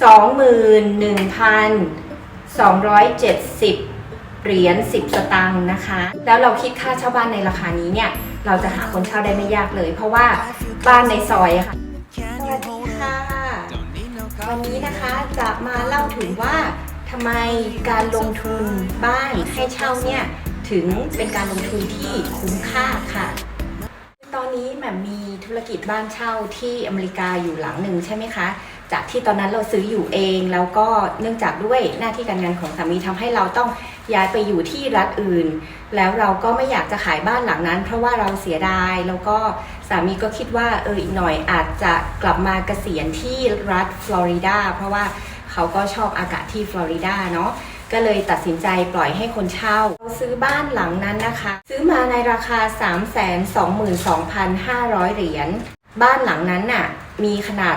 21,270 เหรียญ 10 สตางค์นะคะ แล้วเราคิดค่าเช่าบ้านในราคานี้เนี่ย เราจะหาคนเช่าได้ไม่ยากเลย เพราะว่าบ้านในซอยอะค่ะสวัสดีค่ะ วันนี้นะคะจะมาเล่าถึงว่าทำไมการลงทุนบ้านให้เช่าเนี่ย ถึงเป็นการลงทุนที่คุ้มค่าค่ะ ตอนนี้แหม่มมีธุรกิจบ้านเช่าที่อเมริกาอยู่หลังหนึ่งใช่ไหมคะ จากที่ตอนนั้นเราซื้ออยู่เอง แล้วก็เนื่องจากด้วยหน้าที่การงานของสามีทำให้เราต้องย้ายไปอยู่ที่รัฐอื่น แล้วเราก็ไม่อยากจะขายบ้านหลังนั้น เพราะว่าเราเสียดายแล้วก็สามีก็คิดว่าเอออีกหน่อยอาจจะกลับมาเกษียณที่รัฐฟลอริดาเพราะว่าเขาก็ชอบอากาศที่ฟลอริดาเนาะก็เลยตัดสินใจปล่อยให้คนเช่าเราซื้อบ้านหลังนั้นนะคะ ซื้อมาในราคา 322,500 เหรียญบ้านหลังนั้นน่ะ มีขนาด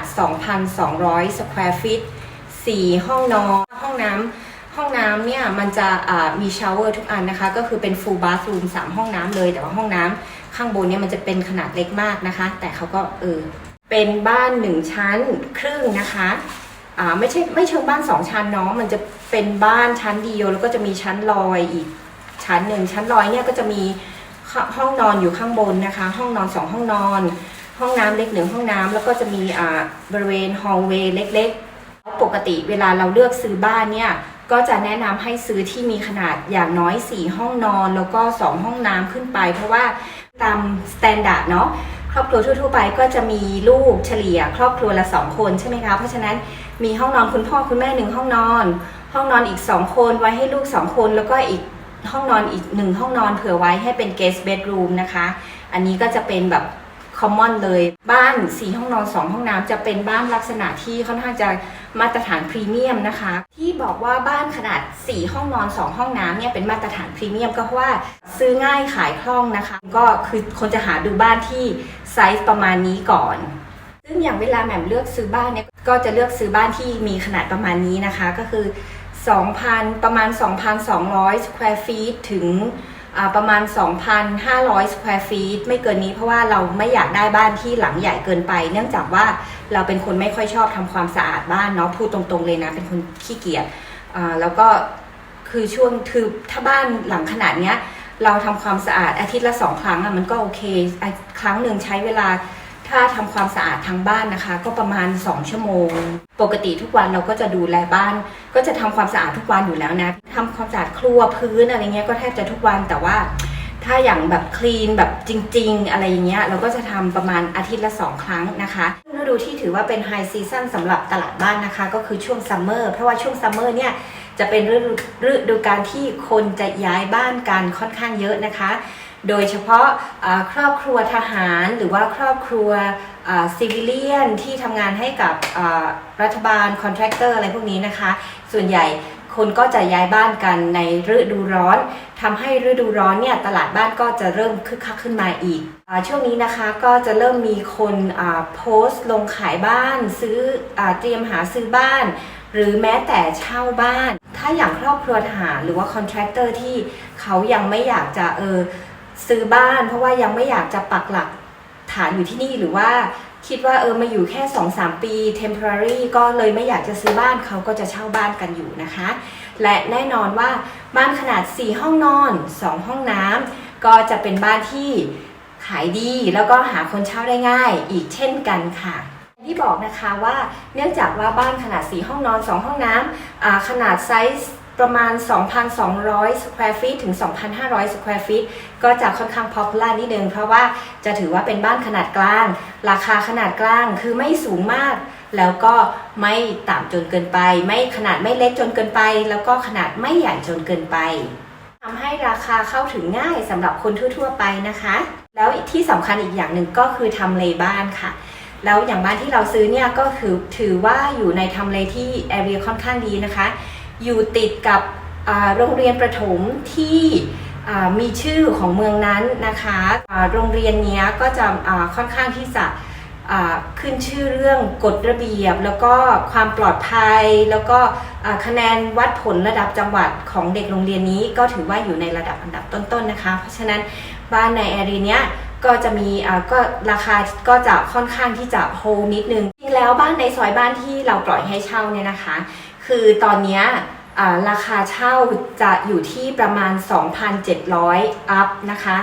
2,200 สแควร์ฟิต4ห้องนอนห้องน้ำห้องน้ำเนี่ยมันจะมีชาวเวอร์ทุกอันนะคะ ก็คือเป็น full bathroom 3ห้องน้ำเลย แต่ว่าห้องน้ำข้างบนเนี่ยมันจะเป็นขนาดเล็กมากนะคะ แต่เขาก็เออเป็นบ้านหนึ่งชั้นครึ่งนะคะอ่าไม่ใช่ไม่เชิงบ้านสองชั้นเนาะมันจะเป็นบ้านชั้นเดียว แล้วก็จะมีชั้นลอยอีกชั้นหนึ่งชั้นลอยเนี่ยก็จะมีห้องนอนอยู่ข้างบนนะคะ ห้องนอนสองห้องนอน ห้องน้ำเล็กหนึ่งห้องน้ำแล้วก็จะมีอ่าบริเวณฮอลเวย์เล็กๆ ปกติเวลาเราเลือกซื้อบ้านเนี่ย ก็จะแนะนำให้ซื้อที่มีขนาดอย่างน้อย 4 ห้องนอน แล้วก็ 2 ห้องน้ำขึ้นไป เพราะว่าตามสแตนดาร์ดเนาะครอบครัวทั่วๆไปก็จะมีลูกเฉลี่ย ครอบครัวละ 2 คนใช่ไหมคะ เพราะฉะนั้นมีห้องนอนคุณพ่อคุณแม่หนึ่งห้องนอน ห้องนอนอีก 2 คนไว้ให้ลูก 2 คน แล้วก็อีกห้องนอนอีกหนึ่งห้องนอนเผื่อไว้ให้เป็น guest bedroom นะคะ อันนี้ก็จะเป็นแบบ common เลย บ้านสีห้องนอน2ห้องน้ำจะเป็นบ้านลักษณะที่ค่อนข้างจะมาตรฐานพรีเมียมนะคะ ที่บอกว่าบ้านขนาด 4 ห้องนอน 2 ห้องน้ำเนี่ยเป็นมาตรฐานพรีเมียมก็เพราะว่าซื้อง่ายขายคล่องนะคะ ก็คือคนจะหาดูบ้านที่ไซส์ประมาณนี้ก่อนซึ่งอย่างเวลาแหม่มเลือกซื้อบ้านเนี่ยก็จะเลือกซื้อบ้านที่มีขนาดประมาณนี้นะคะ ก็คือ 2,000 ประมาณ 2,200สแควร์ฟีตถึง ประมาณ 2,500สแควร์ฟีตไม่เกินนี้เพราะว่าเราไม่อยากได้บ้านที่หลังใหญ่เกินไป เนื่องจากว่าเราเป็นคนไม่ค่อยชอบทำความสะอาดบ้านเนาะพูดตรงๆเลยนะ เป็นคนขี้เกียจแล้วก็คือช่วงคือถ้าบ้านหลังขนาดเนี้ย เราทำความสะอาดอาทิตย์ละสองครั้งอะมันก็โอเค ครั้งหนึ่งใช้เวลา ถ้าทำความสะอาดทางบ้านนะคะ ก็ประมาณ 2 ชั่วโมง ปกติทุกวันเราก็จะดูแลบ้าน ก็จะทำความสะอาดทุกวันอยู่แล้วนะทำความสะอาดครัวพื้นอะไรเงี้ยก็แทบจะทุกวันแต่ว่าถ้าอย่างแบบคลีนแบบจริง ๆ อะไรอย่างเงี้ยเราก็จะทำประมาณอาทิตย์ละ 2 ครั้งนะคะฤดูที่ถือว่าเป็นไฮซีซันสำหรับตลาดบ้านนะคะ ก็คือช่วงซัมเมอร์เพราะว่าช่วงซัมเมอร์เนี่ยจะเป็นฤดูการที่คนจะย้ายบ้านกันค่อนข้างเยอะนะคะ โดยเฉพาะครอบครัวทหารหรือว่าครอบครัวซิวิเลียนที่ทำงานให้กับรัฐบาลคอนแทคเตอร์อะไรพวกนี้นะคะ ส่วนใหญ่คนก็จะย้ายบ้านกันในฤดูร้อนทำให้ฤดูร้อนเนี่ยตลาดบ้านก็จะเริ่มคึกคักขึ้นมาอีกอช่วงนี้นะคะก็จะเริ่มมีคนโพสต์ลงขายบ้านซื้ออเตรียมหาซื้อบ้าน หรือแม้แต่เช่าบ้าน ถ้าอย่างครอบครัวทหารหรือว่าคอนแทคเตอร์ที่เขายังไม่อยากจะเออ ซื้อบ้านเพราะว่ายังไม่อยากจะปักหลักฐานอยู่ที่นี่หรือว่าคิดว่าเออมาอยู่แค่ 2-3 ปี temporary ก็เลยไม่อยากจะซื้อบ้านเขาก็จะเช่าบ้านกันอยู่นะคะ และแน่นอนว่าบ้านขนาด 4 ห้องนอน 2 ห้องน้ำก็จะเป็นบ้านที่ขายดีแล้วก็หาคนเช่าได้ง่ายอีกเช่นกันค่ะ ที่บอกนะคะว่าเนื่องจากว่าบ้านขนาด 4 ห้องนอน 2 ห้องน้ำขนาดไซส์ ประมาณ 2,200สแควร์ฟีตถึง 2,500สแควร์ฟีตก็จะค่อนข้างพ o p u l a r นิดนึง เพราะว่าจะถือว่าเป็นบ้านขนาดกลาง ราคาขนาดกลางคือไม่สูงมาก แล้วก็ไม่ต่ำจนเกินไป ไม่ขนาดไม่เล็กจนเกินไป แล้วก็ขนาดไม่ใหญ่จนเกินไปทำให้ราคาเข้าถึงง่ายสำหรับคนทั่ว ๆ ไปนะคะ แล้วที่สำคัญอีกอย่างหนึ่งก็คือทำเลบ้านค่ะแล้วอย่างบ้านที่เราซื้อเนี่ยก็คือถือว่าอยู่ในทำเลที่แอเรียค่อนข้างดีนะคะ อยู่ติดกับโรงเรียนประถมที่มีชื่อของเมืองนั้นนะคะโรงเรียนนี้ก็จะค่อนข้างที่จะขึ้นชื่อเรื่องกฎระเบียบ แล้วก็ความปลอดภัย แล้วก็คะแนนวัดผลระดับจังหวัดของเด็กโรงเรียนนี้ก็ถือว่าอยู่ในระดับอันดับต้นๆนะคะ เพราะฉะนั้นบ้านในแอรีเนี้ยก็จะมีก็ราคาก็จะค่อนข้างที่จะโฮนิดนึงจริงแล้วบ้านในซอยบ้านที่เราปล่อยให้เช่าเนี่ยนะคะ คือตอนนี้ราคาเช่าจะอยู่ที่ประมาณ 2,700 อัพนะคะ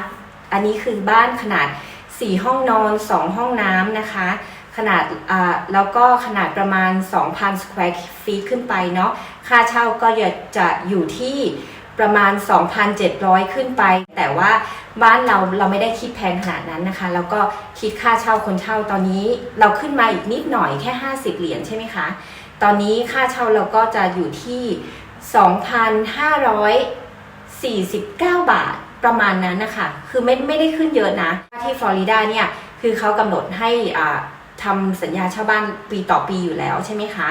อันนี้คือบ้านขนาด 4 ห้องนอน 2 ห้องน้ำนะคะ ขนาดแล้วก็ขนาดประมาณ 2,000 square feet ขึ้นไปเนาะ ค่าเช่าก็จะอยู่ที่ประมาณ 2,700 ขึ้นไป แต่ว่าบ้านเราเราไม่ได้คิดแพงขนาดนั้นนะคะ แล้วก็คิดค่าเช่าคนเช่าตอนนี้ เราขึ้นมาอีกนิดหน่อยแค่ 50 เหรียญใช่ไหมคะ ตอนนี้ค่าเช่าเราก็จะอยู่ที่ 2,549 บาทประมาณนั้นนะคะ คือไม่ไม่ได้ขึ้นเยอะนะ ที่ฟลอริดาเนี่ย คือเขากำหนดให้อ่าทำสัญญาเช่าบ้านปีต่อปีอยู่แล้วใช่ไหมคะ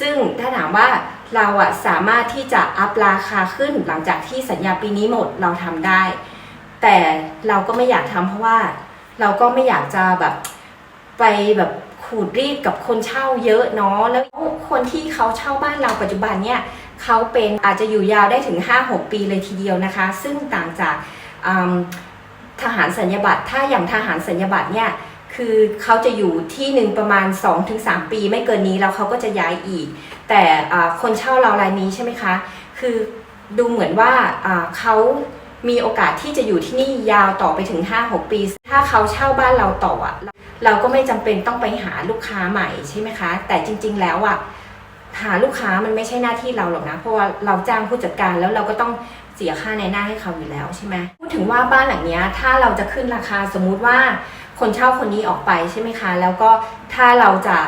ซึ่งถ้าถามว่าเราอะสามารถที่จะอัพราคาขึ้นหลังจากที่สัญญาปีนี้หมดเราทำได้ แต่เราก็ไม่อยากทำเพราะว่าเราก็ไม่อยากจะแบบไปแบบ ขูดรีดกับคนเช่าเยอะเนาะแล้วคนที่เขาเช่าบ้านเราปัจจุบันเนี่ยเขาเป็นอาจจะอยู่ยาวได้ถึง 5-6 ปีเลยทีเดียวนะคะ ซึ่งต่างจากทหารสัญญาบัตรถ้าอย่างทหารสัญญาบัตรเนี่ยคือเขาจะอยู่ที่หนึ่งประมาณ 2-3 ปีไม่เกินนี้แล้วเขาก็จะย้ายอีก แต่คนเช่าเรารายนี้ใช่ไหมคะ คือดูเหมือนว่าเขา มีโอกาสที่จะอยู่ที่นี่ยาวต่อไปถึง 5-6 ปี ถ้าเขาเช่าบ้านเราต่ออะเราก็ไม่จำเป็นต้องไปหาลูกค้าใหม่ใช่ไหมคะ แต่จริง ๆ แล้วอะหาลูกค้ามันไม่ใช่หน้าที่เราหรอกนะ เพราะว่าเราจ้างผู้จัดการแล้วเราก็ต้องเสียค่าในหน้าให้เขาอยู่แล้วใช่ไหมพูดถึงว่าบ้านหลังเนี้ยถ้าเราจะขึ้นราคาสมมุติว่าคนเช่าคนนี้ออกไปใช่ไหมคะ แล้วก็ถ้าเราจะ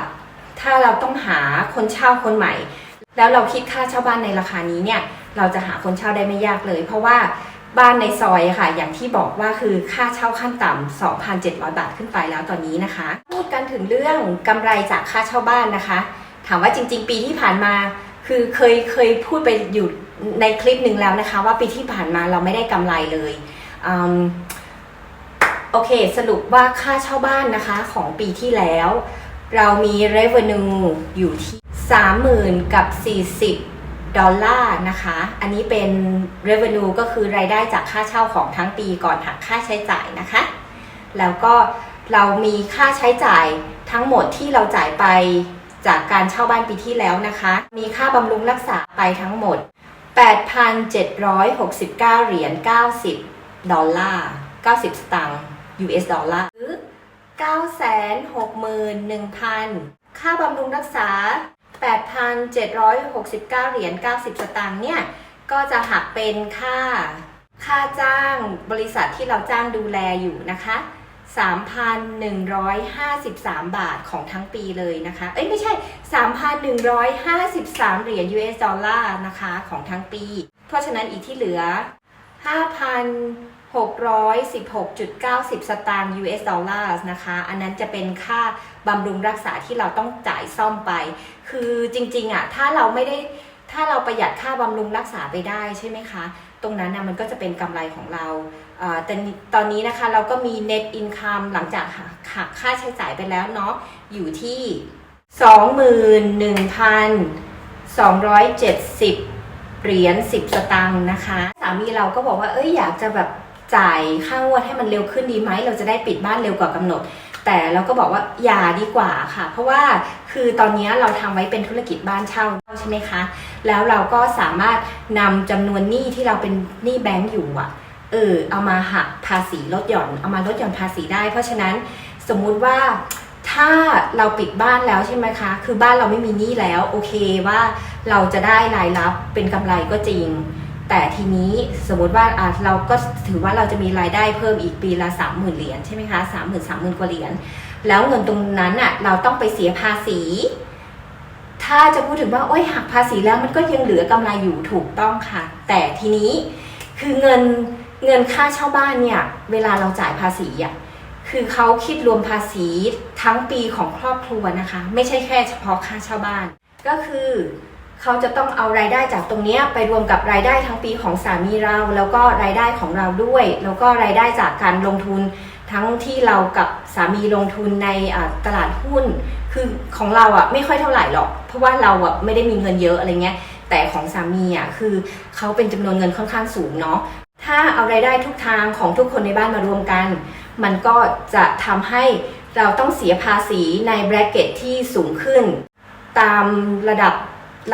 ถ้าเราต้องหาคนเช่าคนใหม่ แล้วเราคิดค่าเช่าบ้านในราคานี้เนี่ย เราจะหาคนเช่าได้ไม่ยากเลย เพราะว่า บ้านในซอยค่ะ อย่างที่บอกว่าคือค่าเช่าขั้นต่ำ2,700 บาทขึ้นไปแล้วตอนนี้นะคะ พูดกันถึงเรื่องกำไรจากค่าเช่าบ้านนะคะ ถามว่าจริง ๆ ปีที่ผ่านมา คือเคยเคยพูดไปอยู่ในคลิปหนึ่งแล้วนะคะ ว่าปีที่ผ่านมาเราไม่ได้กำไรเลยอโอเค สรุปว่าค่าเช่าบ้านนะคะของปีที่แล้ว เรามี revenue อยู่ที่ 30,000กับ40 ดอลลาร์นะคะ อันนี้เป็น revenue ก็คือรายได้จากค่าเช่าของทั้งปีก่อนหักค่าใช้จ่ายนะคะ แล้วก็เรามีค่าใช้จ่ายทั้งหมดที่เราจ่ายไปจากการเช่าบ้านปีที่แล้วนะคะ มีค่าบำรุงรักษาไปทั้งหมด 8,769 เหรียญ 90 ดอลลาร์ 90 สตางค์ US ดอลลาร์หรือ 961,000 ค่าบำรุงรักษา 8,769 เหรียญ 90 สตางค์เนี่ย ก็จะหักเป็นค่า ค่าจ้างบริษัทที่เราจ้างดูแลอยู่นะคะ 3,153 บาทของทั้งปีเลยนะคะ เอ้ยไม่ใช่ 3,153 เหรียญ US ดอลลาร์นะคะของทั้งปี เพราะฉะนั้นอีกที่เหลือ 5,616.90 สตางค์ US ดอลลาร์นะคะ อันนั้นจะเป็นค่า บำรุงรักษาที่เราต้องจ่ายซ่อมไป คือจริงๆอะถ้าเราไม่ได้ถ้าเราประหยัดค่าบำรุงรักษาไปได้ใช่ไหมคะ ตรงนั้นนะมันก็จะเป็นกำไรของเราแต่ตอนนี้นะคะเราก็มี net income หลังจากหักค่าใช้จ่ายไปแล้วเนาะอยู่ที่ 21,270เหรียญ10สตางค์นะคะ สามีเราก็บอกว่าเอ้ยอยากจะแบบจ่ายค่างวดให้มันเร็วขึ้นดีไหม เราจะได้ปิดบ้านเร็วกว่ากำหนด แต่เราก็บอกว่าอย่าดีกว่าค่ะ เพราะว่าคือตอนนี้เราทำไว้เป็นธุรกิจบ้านเช่าใช่ไหมคะ แล้วเราก็สามารถนำจำนวนหนี้ที่เราเป็นหนี้แบงก์อยู่อะเออเอามาหักภาษีลดหย่อนเอามาลดหย่อนภาษีได้ เพราะฉะนั้นสมมุติว่าถ้าเราปิดบ้านแล้วใช่ไหมคะ คือบ้านเราไม่มีหนี้แล้วโอเคว่าเราจะได้รายรับเป็นกำไรก็จริง แต่ทีนี้สมมติว่าเราก็ถือว่าเราจะมีรายได้เพิ่มอีกปีละ 3 0,000 เหรียญใช่ไหมคะสามหมื่นสามหมื่นกว่าเหรียญแล้วเงินตรงนั้นอะเราต้องไปเสียภาษี ถ้าจะพูดถึงว่าโอ้ยหักภาษีแล้วมันก็ยังเหลือกำไรอยู่ถูกต้องค่ะ แต่ทีนี้คือเงินเงินค่าเช่าบ้านเนี่ย เวลาเราจ่ายภาษีอะคือเขาคิดรวมภาษีทั้งปีของครอบครัวนะคะ ไม่ใช่แค่เฉพาะค่าเช่าบ้าน ก็คือ เขาจะต้องเอารายได้จากตรงนี้ไปรวมกับรายได้ทั้งปีของสามีเรา แล้วก็รายได้ของเราด้วย แล้วก็รายได้จากการลงทุนทั้งที่เรากับสามีลงทุนในตลาดหุ้น คือของเราอะไม่ค่อยเท่าไหร่หรอก เพราะว่าเราอะไม่ได้มีเงินเยอะอะไรเงี้ย แต่ของสามีอะคือเขาเป็นจำนวนเงินค่อนข้างสูงเนาะ ถ้าเอารายได้ทุกทางของทุกคนในบ้านมารวมกัน มันก็จะทำให้เราต้องเสียภาษีในแบรเกตที่สูงขึ้น ตามระดับ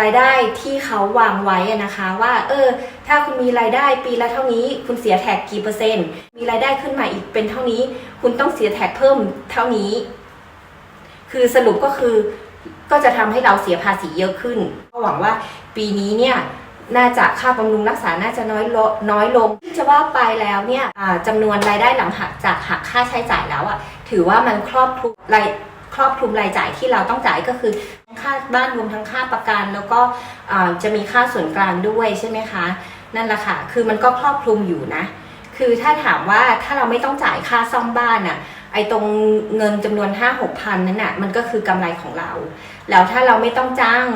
รายได้ที่เขาวางไว้นะคะว่าเออถ้าคุณมีรายได้ปีละเท่านี้ คุณเสียแท็กกี่เปอร์เซ็นต์ มีรายได้ขึ้นมาอีกเป็นเท่านี้ คุณต้องเสียแท็กเพิ่มเท่านี้ คือสรุปก็คือก็จะทำให้เราเสียภาษีเยอะขึ้นก็หวังว่าปีนี้เนี่ยน่าจะค่าบำรุงรักษาน่าจะน้อยลน้อยลงที่จะว่าไปแล้วเนี่ยจำนวนรายได้หลังหักจากหักค่าใช้จ่ายแล้วอะถือว่ามันครอบคลุมราย ครอบคลุมรายจ่ายที่เราต้องจ่ายก็คือค่าบ้านรวมทั้งค่าประกัน แล้วก็จะมีค่าส่วนกลางด้วยใช่ไหมคะ นั่นแหละค่ะ คือมันก็ครอบคลุมอยู่นะ คือถ้าถามว่าถ้าเราไม่ต้องจ่ายค่าซ่อมบ้านอะไอ้ตรงเงินจำนวน5 6พันนั้นน่ะมันก็คือกำไรของเรา แล้วถ้าเราไม่ต้องจ้าง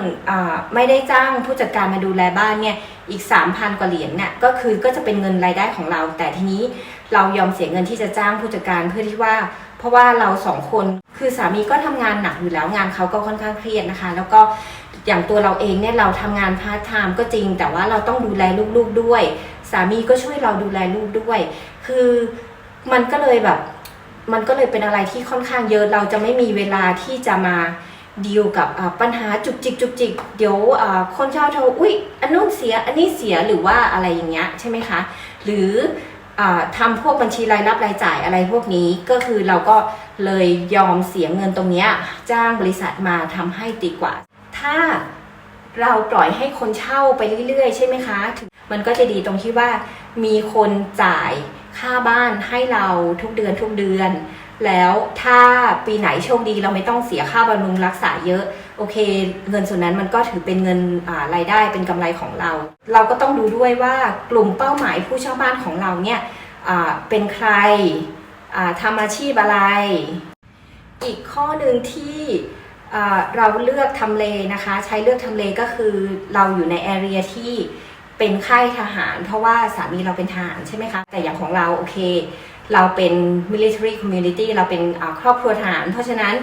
ไม่ได้จ้างผู้จัดการมาดูแลบ้านเนี่ยอีก 3,000 กว่าเหรียญเนี่ยก็คือก็จะเป็นเงินรายได้ของเรา แต่ทีนี้เรายอมเสียเงินที่จะจ้างผู้จัดการเพื่อที่ว่า เพราะว่าเราสองคนคือสามีก็ทำงานหนักอยู่แล้วงานเขาก็ค่อนข้างเครียดนะคะ แล้วก็อย่างตัวเราเองเนี่ยเราทำงานพาร์ทไทม์ก็จริง แต่ว่าเราต้องดูแลลูกๆด้วย สามีก็ช่วยเราดูแลลูกด้วย คือมันก็เลยแบบ มันก็เลยเป็นอะไรที่ค่อนข้างเยอะเราจะไม่มีเวลาที่จะมาดีลกับปัญหาจุกจิกจุกจิกเดี๋ยวคนเช่าโทรอุ๊ยอันนู้นเสียอันนี้เสียหรือว่าอะไรอย่างเงี้ยใช่ไหมคะ หรือ ทำพวกบัญชีรายรับรายจ่ายอะไรพวกนี้ก็คือเราก็เลยยอมเสียเงินตรงเนี้ยจ้างบริษัทมาทำให้ดีกว่า ถ้าเราปล่อยให้คนเช่าไปเรื่อยๆ ใช่ไหมคะ มันก็จะดีตรงที่ว่ามีคนจ่ายค่าบ้านให้เราทุกเดือนทุกเดือน แล้วถ้าปีไหนโชคดีเราไม่ต้องเสียค่าบำรุงรักษาเยอะ โอเค เงินส่วนนั้นมันก็ถือเป็นเงินรายได้เป็นกำไรของเรา เราก็ต้องดูด้วยว่ากลุ่มเป้าหมายผู้เช่าบ้านของเราเนี่ยเป็นใครทำอาชีพอะไร อีกข้อหนึ่งที่เราเลือกทำเลนะคะ ใช้เลือกทำเลก็คือเราอยู่ในแอเรียที่เป็นค่ายทหาร เพราะว่าสามีเราเป็นทหารใช่ไหมคะ แต่อย่างของเราโอเค เราเป็น military community เราเป็นครอบครัวทหาร เพราะฉะนั้น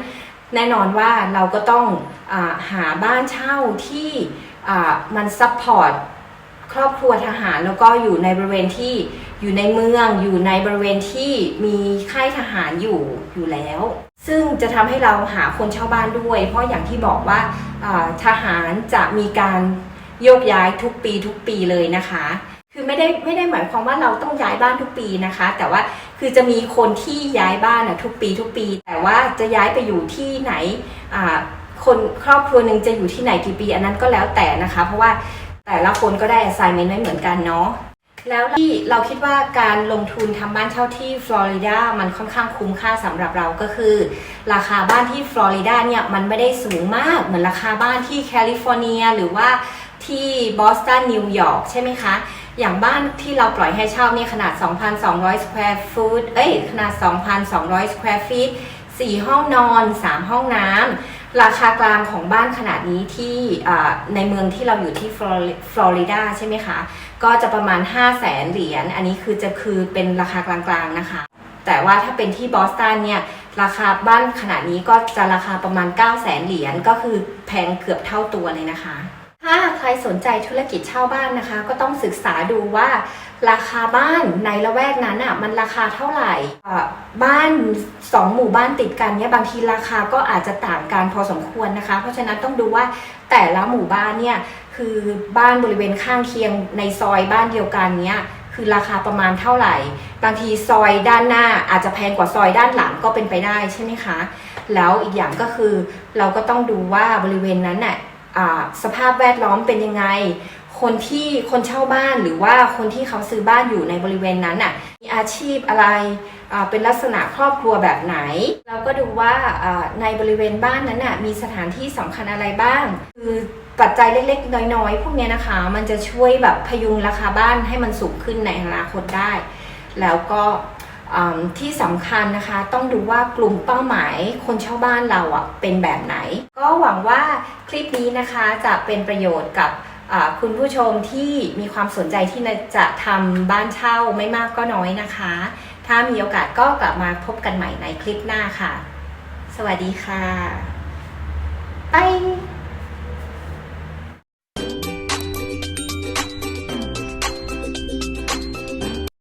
แน่นอนว่าเราก็ต้องอหาบ้านเช่าที่มันซัพพอร์ตครอบครัวทหารแล้วก็อยู่ในบริเวณที่อยู่ในเมืองอยู่ในบริเวณที่มีค่ายทหารอยู่อยู่แล้ว ซึ่งจะทำให้เราหาคนเช่าบ้านด้วย เพราะอย่างที่บอกว่าอ่าทหารจะมีการโยกย้ายทุกปีทุกปีเลยนะคะ คือไม่ได้ไม่ได้หมายความว่าเราต้องย้ายบ้านทุกปีนะคะ แต่ว่า คือจะมีคนที่ย้ายบ้านอะทุกปีทุกปี แต่ว่าจะย้ายไปอยู่ที่ไหนคนครอบครัวหนึ่งจะอยู่ที่ไหนกี่ปี อันนั้นก็แล้วแต่นะคะ เพราะว่าแต่ละคนก็ได้ assignment ไม่เหมือนกันเนาะแล้วที่เราคิดว่าการลงทุนทำบ้านเช่าที่ฟลอริดามันค่อนข้างคุ้มค่าสำหรับเราก็คือ ราคาบ้านที่ฟลอริดาเนี่ยมันไม่ได้สูงมากเหมือนราคาบ้านที่แคลิฟอร์เนีย หรือว่าที่บอสตันนิวยอร์กใช่ไหมคะ อย่างบ้านที่เราปล่อยให้เช่าเนี่ยขนาด 2,200 square foot เอ้ย ขนาด 2,200 square feet 4 ห้องนอน 3 ห้องน้ำ ราคากลางของบ้านขนาดนี้ที่ในเมืองที่เราอยู่ที่ฟลอริฟลอริดาใช่ไหมคะ ก็จะประมาณ 5 0 0แสนเหรียญ อันนี้คือจะคือเป็นราคากลางๆนะคะ แต่ว่าถ้าเป็นที่บอสตันเนี่ยราคาบ้านขนาดนี้ก็จะราคาประมาณ 9 0 0แสนเหรียญ ก็คือแพงเกือบเท่าตัวเลยนะคะ ถ้าใครสนใจธุรกิจเช่าบ้านนะคะ ก็ต้องศึกษาดูว่า ราคาบ้านในละแวกนั้นอะมันราคาเท่าไหร่บ้านสองหมู่บ้านติดกันเนี่ยบางทีราคาก็อาจจะต่างกันพอสมควรนะคะ เพราะฉะนั้นต้องดูว่าแต่ละหมู่บ้านเนี่ยคือบ้านบริเวณข้างเคียงในซอยบ้านเดียวกันเนี่ยคือราคาประมาณเท่าไหร่ บางทีซอยด้านหน้าอาจจะแพงกว่าซอยด้านหลังก็เป็นไปได้ใช่ไหมคะ แล้วอีกอย่างก็คือเราก็ต้องดูว่าบริเวณนั้นน่ะอ่า สภาพแวดล้อมเป็นยังไง คนที่คนเช่าบ้านหรือว่าคนที่เขาซื้อบ้านอยู่ในบริเวณนั้นน่ะมีอาชีพอะไรเป็นลักษณะครอบครัวแบบไหน เราก็ดูว่าในบริเวณบ้านนั้นน่ะมีสถานที่สำคัญอะไรบ้าง คือปัจจัยเล็กๆ น้อยๆ พวกนี้นะคะ มันจะช่วยแบบพยุงราคาบ้านให้มันสูงขึ้นในอนาคตได้ แล้วก็ ที่สำคัญนะคะต้องดูว่ากลุ่มเป้าหมายคนเช่าบ้านเราอะเป็นแบบไหน ก็หวังว่าคลิปนี้นะคะจะเป็นประโยชน์กับคุณผู้ชมที่มีความสนใจที่จะทำบ้านเช่าไม่มากก็น้อยนะคะ ถ้ามีโอกาสก็กลับมาพบกันใหม่ในคลิปหน้าค่ะ สวัสดีค่ะ ไป